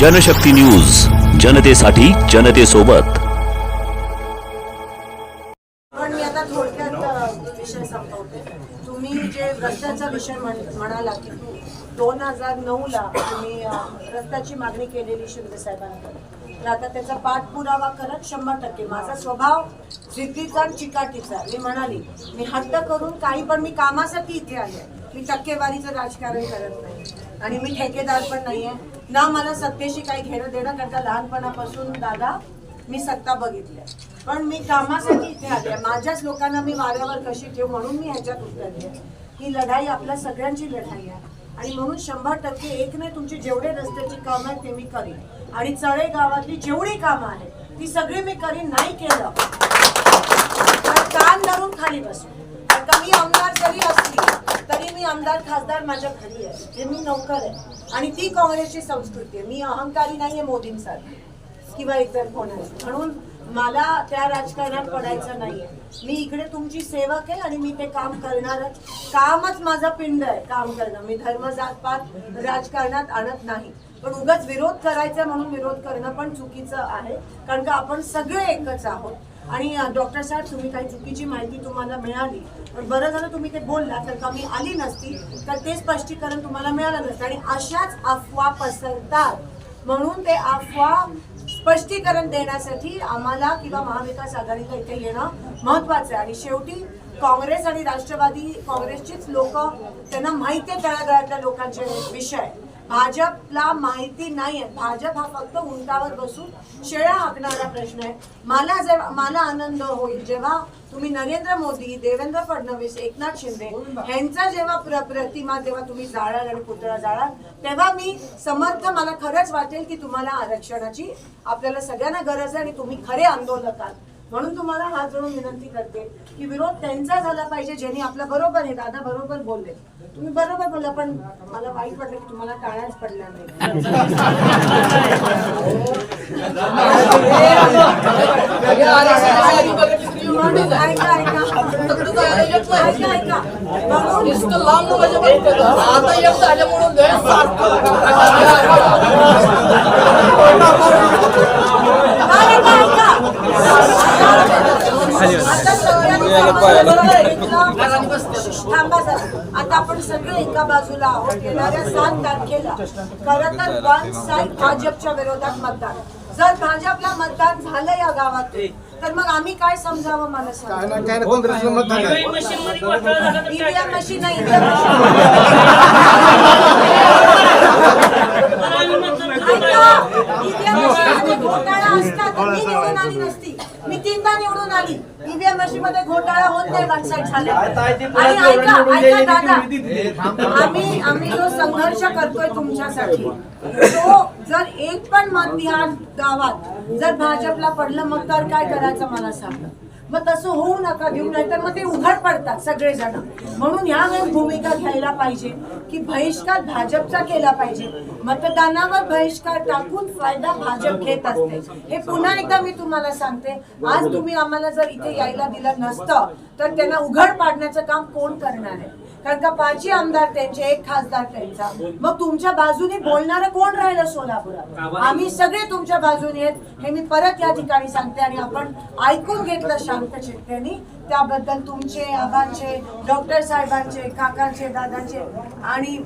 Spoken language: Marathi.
जनशक्ती न्यूज जनतेसाठी जनतेसोबत. पण मी आता थोडक्यात विषय संपवते तुम्ही जे रस्त्याचा विषय म्हण- म्हणाला की दोन हजार नऊला तुम्ही रस्त्याची मागणी केलेली शिंदे साहेबांकडे. तर आता त्याचा पाठपुरावा करत शंभर टक्के. माझा स्वभाव जिद्दीचा चिकाटीचा. मी म्हणाली मी हट्ट करून काही पण मी कामासाठी इथे आले. मी टक्केवारीचं राजकारण करत नाही. आणि मी ठेकेदार पण नाहीये. ना मला सत्तेशी काही घेणं देणं करता लहानपणापासून दादा मी सत्ता बघितली आहे. पण मी कामासाठी इथे आले माझ्याच लोकांना मी वाऱ्यावर कशी ठेवू म्हणून मी ह्याच्यात उतरली आहे. ही लढाई आपल्या सगळ्यांची लढाई आहे. आणि म्हणून शंभर टक्के एक नाही तुमची जेवढे रस्त्याची कामं आहेत ते मी करीन. आणि चळे गावातली जेवढी कामं आहेत ती सगळी मी करीन नाही केलं तर कान धरून खाली बसू आता मी आमदार जरी असली तरी मी आमदार खासदार माझ्या घरी आहे. हे मी नौकर आहे. आणि ती काँग्रेसची संस्कृती आहे. मी अहंकारी नाहीये मोदींसारखी. किंवा इतर कोणाची म्हणून मला त्या राजकारणात पडायचं नाहीये. मी इकडे तुमची सेवक आहे आणि मी ते काम करणार कामच माझा पिंड आहे काम करणं. मी धर्म जात पात राजकारणात आणत नाही. पण उगाच विरोध करायचा म्हणून विरोध करणं पण चुकीचं आहे. कारण का आपण सगळे एकच आहोत. आणि डॉक्टर साहेब तुम्ही काही चुकीची माहिती तुम्हाला मिळाली पण बरं झालं तुम्ही ते बोलला तर कमी आली नसती तर ते स्पष्टीकरण तुम्हाला मिळालं नसतं. आणि अशाच अफवा पसरतात. म्हणून ते अफवा स्पष्टीकरण देण्यासाठी आम्हाला किंवा महाविकास आघाडीला इथे येणं महत्वाचं आहे. आणि शेवटी काँग्रेस आणि राष्ट्रवादी काँग्रेसचीच लोक त्यांना माहिती आहे तळागाळातल्या लोकांचे विषय. भाजपला माहिती नाही आहे भाजप हा फक्त उंटावर बसून शेळ्या हाकणारा प्रश्न आहे. मला जेव्हा मला आनंद होईल जेव्हा तुम्ही नरेंद्र मोदी देवेंद्र फडणवीस एकनाथ शिंदे यांचा जेव्हा प्र प्रतिमा जेव्हा तुम्ही जाळाल आणि पुतळा जाळाल तेव्हा मी समर्थ मला खरंच वाटेल की तुम्हाला आरक्षणाची आपल्याला सगळ्यांना गरज आहे आणि तुम्ही खरे आंदोलकात म्हणून तुम्हाला हात जोडून विनंती करते की विरोध त्यांचा झाला पाहिजे ज्यांनी आपल्या बरोबर आहे दादा बरोबर बोलले. तुम्ही बरोबर बोलला पण मला वाईट वाटलं की तुम्हाला टाळ्याच पडल्या नाही ऐका ऐका ऐका ऐका म्हणून नुसतं लांब म्हणजे बघतो. आता एक झालं म्हणून लय सारखं. नाही, ऐका, ऐका. आता सगळ्यांनी थांबा. आता आपण सगळे एका बाजूला आहोत. येणाऱ्या सात तारखेला. खरं तर वन साईड भाजपच्या विरोधात मतदान. जर भाजपला मतदान झालं या गावात तर मग आम्ही काय समजावं मला सांगा ईव्हीएम मशीन नाही EVM मशीन घोटाळा असता तर मी निवडून आली नसती मी तीनदा निवडून आली ईव्हीएम मशीन मध्ये घोटाळा होत नाही वन साईड झाले आणि ऐका ऐका दादा. आम्ही आम्ही जो संघर्ष करतोय तुमच्यासाठी तो जर एक पण मत या गावात जर भाजपला पडलं मग तर काय करायचं मला सांगा? मग तसं होऊ नका देऊ नाही तर मग ते उघड पडतात सगळेजण. म्हणून ह्या वेळेस भूमिका घ्यायला पाहिजे की बहिष्कार भाजपचा केला पाहिजे. मतदानावर बहिष्कार टाकून फायदा भाजप घेत असते. हे पुन्हा एकदा मी तुम्हाला सांगते. आज तुम्ही आम्हाला जर इथे यायला दिलं नसतं तर त्यांना उघड पाडण्याचं काम कोण करणार आहे? कारण का पाचही आमदार त्यांचे एक खासदार त्यांचा. मग तुमच्या बाजूने बोलणारं कोण राहिलं सोलापुरात? आम्ही सगळे तुमच्या बाजूने आहेत. हे मी परत या ठिकाणी सांगते आणि आपण ऐकून घेतलं शांत चित्तेने त्याबद्दल तुमचे आबांचे डॉक्टर साहेबांचे काकांचे दादांचे आणि